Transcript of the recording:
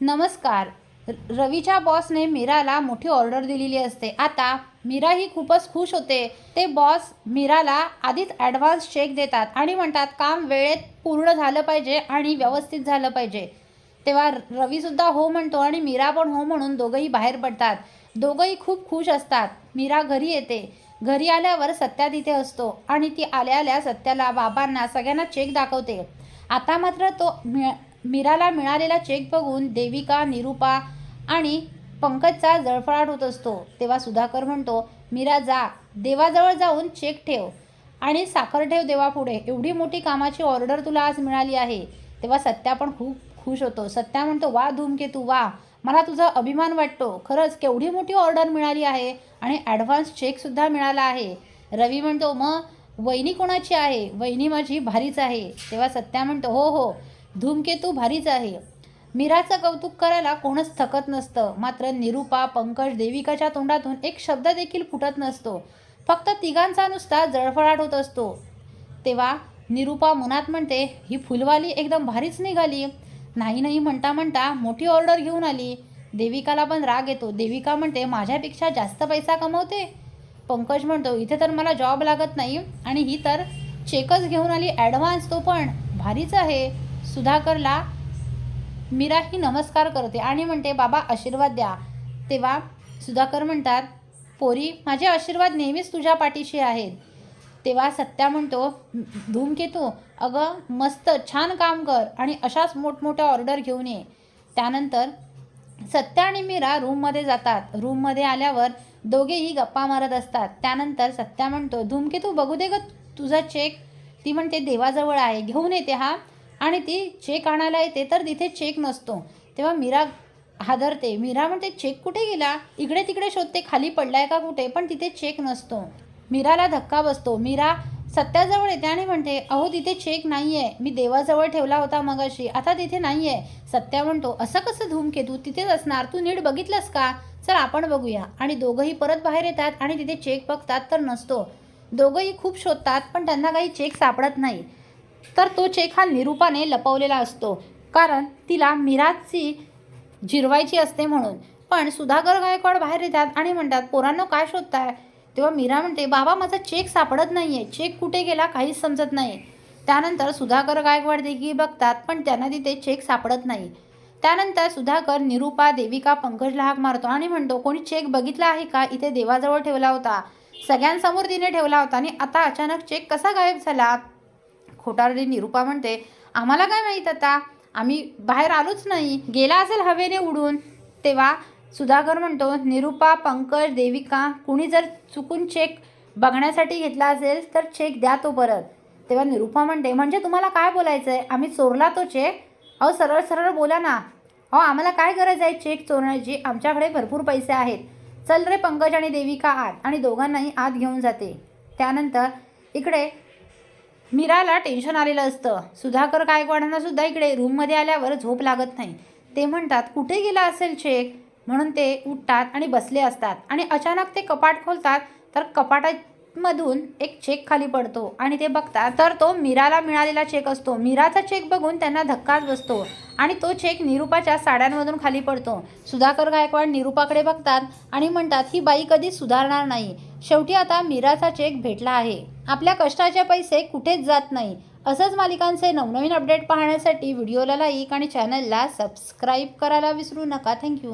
नमस्कार. र- रवीच्या बॉसने मीराला मोठी ऑर्डर दिलेली असते. आता मीरा ही खूपच खुश होते. ते बॉस मीराला आधीच ॲडव्हान्स चेक देतात आणि म्हणतात काम वेळेत पूर्ण झालं पाहिजे आणि व्यवस्थित झालं पाहिजे. तेव्हा रवीसुद्धा हो म्हणतो आणि मीरा पण हो म्हणून दोघंही बाहेर पडतात. दोघंही खूप खुश असतात. मीरा घरी येते. घरी आल्यावर सत्या तिथे असतो आणि ती आल्या आल्या सत्याला बाबांना सगळ्यांना चेक दाखवते. आता मात्र तो मीराला मिळालेला चेक बघून देविका निरुपा आणि पंकजचा जळफळाट होत असतो. तेव्हा सुधाकर म्हणतो मीरा जा. देवाजवळ जाऊन चेक ठेव आणि साखर ठेव देवापुढे. एवढी मोठी कामाची ऑर्डर तुला आज मिळाली आहे. तेव्हा सत्या पण खूप खुश होतो. सत्या म्हणतो वा धूमकेतू वा. मला तुझा अभिमान वाटतो. खरंच केवढी मोठी ऑर्डर मिळाली आहे आणि ॲडव्हान्स चेकसुद्धा मिळाला आहे. रवी म्हणतो मग वहिनी कोणाची आहे? वहिनी माझी भारीच आहे. तेव्हा सत्या म्हणतो हो हो. धूमकेतू भारीच आहे. मीराचं कौतुक करायला कोणच थकत नसतं. मात्र निरुपा पंकज देविकाच्या तोंडातून एक शब्द देखील फुटत नसतो. फक्त तिघांचा नुसता जळफळाट होत असतो. तेव्हा निरुपा मनात म्हणते ही फुलवाली एकदम भारीच निघाली. नाही नाही म्हणता म्हणता मोठी ऑर्डर घेऊन आली. देविकाला पण राग येतो. देविका म्हणते माझ्यापेक्षा जास्त पैसा कमवते? पंकज म्हणतो इथे तर मला जॉब लागत नाही आणि ही तर चेकच घेऊन आली ॲडव्हान्स तो पण. भारीच आहे. सुधाकरला मीरा ही नमस्कार करते आणि म्हणते बाबा आशीर्वाद द्या. तेव्हा सुधाकर म्हणतात पोरी माझे आशीर्वाद नेहमीच तुझ्या पाठीशी आहेत. तेव्हा सत्या म्हणतो धूमकेतू अगं मस्त छान काम कर आणि अशाच मोठमोठ्या ऑर्डर घेऊन ये. त्यानंतर सत्या आणि मीरा रूममध्ये जातात. रूममध्ये आल्यावर दोघेही गप्पा मारत असतात. त्यानंतर सत्या म्हणतो धूमकेतू बघू दे ग तुझा चेक ती म्हणते देवाजवळ आहे घेऊन येते हा. आणि ती चेक आणायला येते तर तिथे चेक नसतो. तेव्हा मीरा हादरते. मीरा म्हणते चेक कुठे गेला? इकडे तिकडे शोधते खाली पडलाय का कुठे? पण तिथे चेक नसतो. मीराला धक्का बसतो. मीरा सत्याजवळ येते आणि म्हणते अहो तिथे चेक नाही आहे मी देवाजवळ ठेवला होता मगाशी. आता तिथे नाही आहे सत्या म्हणतो असं कसं धूमकेतू तिथेच असणार? तू नीट बघितलंस का? चल आपण बघूया. आणि दोघंही परत बाहेर येतात आणि तिथे चेक बघतात तर नसतो. दोघंही खूप शोधतात पण त्यांना काही चेक सापडत नाही. तर तो चेक हा निरूपाने लपवलेला असतो. कारण तिला मीराची जिरवायची असते म्हणून. पण सुधाकर गायकवाड बाहेर येतात आणि म्हणतात पोरांनो काय शोधताय? तेव्हा मीरा म्हणते बाबा माझा चेक सापडत नाही आहे चेक कुठे गेला काहीच समजत नाही. त्यानंतर सुधाकर गायकवाड देखील बघतात पण त्यांना तिथे चेक सापडत नाही. त्यानंतर सुधाकर निरूपा देविका पंकजला हाक मारतो आणि म्हणतो कोणी चेक बघितला आहे का? इथे देवाजवळ ठेवला होता. सगळ्यांसमोर तिने ठेवला होता आणि आता अचानक चेक कसा गायब झाला? खोटारडी निरूपा म्हणते आम्हाला काय माहीत आता? आम्ही बाहेर आलोच नाही. गेला असेल हवेने उडून. तेव्हा सुधाकर म्हणतो निरूपा पंकज देविका कुणी जर चुकून चेक बघण्यासाठी घेतला असेल तर चेक द्या तो परत. तेव्हा निरूपा म्हणते म्हणजे तुम्हाला काय बोलायचं आहे आम्ही चोरला तो चेक अहो सरळ सरळ बोला ना. अहो आम्हाला काय गरज आहे चेक चोरण्याची? आमच्याकडे भरपूर पैसे आहेत. चल रे पंकज आणि देविका आत आणि दोघांनाही आत घेऊन जाते. त्यानंतर इकडे मीराला टेन्शन आलेलं असतं. सुधाकर गायकवाडांना सुद्धा इकडे रूममध्ये आल्यावर झोप लागत नाही. ते म्हणतात कुठे गेला असेल चेक म्हणून ते उठतात आणि बसले असतात. आणि अचानक ते कपाट खोलतात तर कपाटामधून एक चेक खाली पडतो आणि ते बघतात तर तो मीराला मिळालेला चेक असतो. मीराचा चेक बघून त्यांना धक्काच बसतो आणि तो चेक निरूपाच्या साड्यांमधून खाली पडतो. सुधाकर गायकवाड निरूपाकडे बघतात आणि म्हणतात ही बाई कधी सुधारणार नाही. शेवटी आता मीराचा चेक भेटला आहे. आपल्या कष्टाचे पैसे कुठेच जात नाही. असंच मालिकांचे नवनवीन अपडेट पाहण्यासाठी व्हिडिओला लाईक आणि चॅनलला सबस्क्राईब करायला विसरू नका. थँक्यू